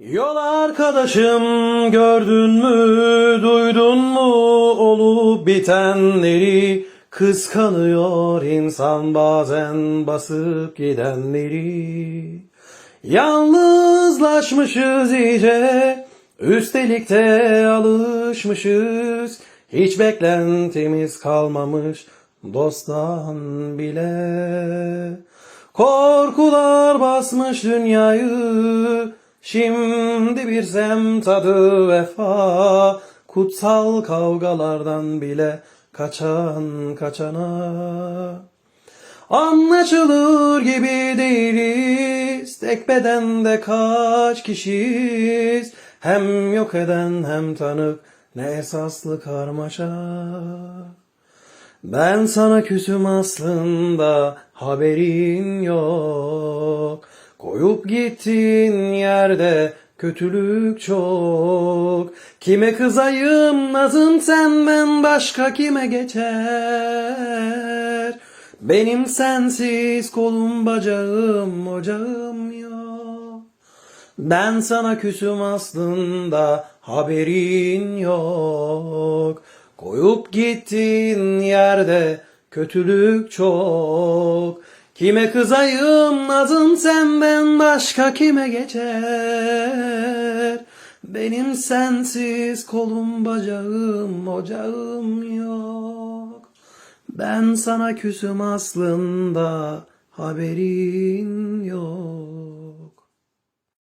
Yol arkadaşım gördün mü duydun mu? Olup bitenleri kıskanıyor insan bazen basıp gidenleri. Yalnızlaşmışız iyice üstelik de alışmışız. Hiç beklentimiz kalmamış dosttan bile. Korkular basmış dünyayı Şimdi bir sem tadı vefa. Kutsal kavgalardan bile Kaçan kaçana. Anlaşılır gibi değiliz. Tek bedende kaç kişiyiz? Hem yok eden hem tanık Ne esaslı karmaşa. Ben sana küsüm aslında haberin yok. Koyup gittin yerde kötülük çok. Kime kızayım nazım senden başka kime geçer? Benim sensiz kolum bacağım ocağım yok. Ben sana küsüm aslında haberin yok. Koyup gittin yerde kötülük çok. Kime kızayım nazım senden başka kime geçer? Benim sensiz kolum bacağım ocağım yok. Ben sana küsüm aslında haberin.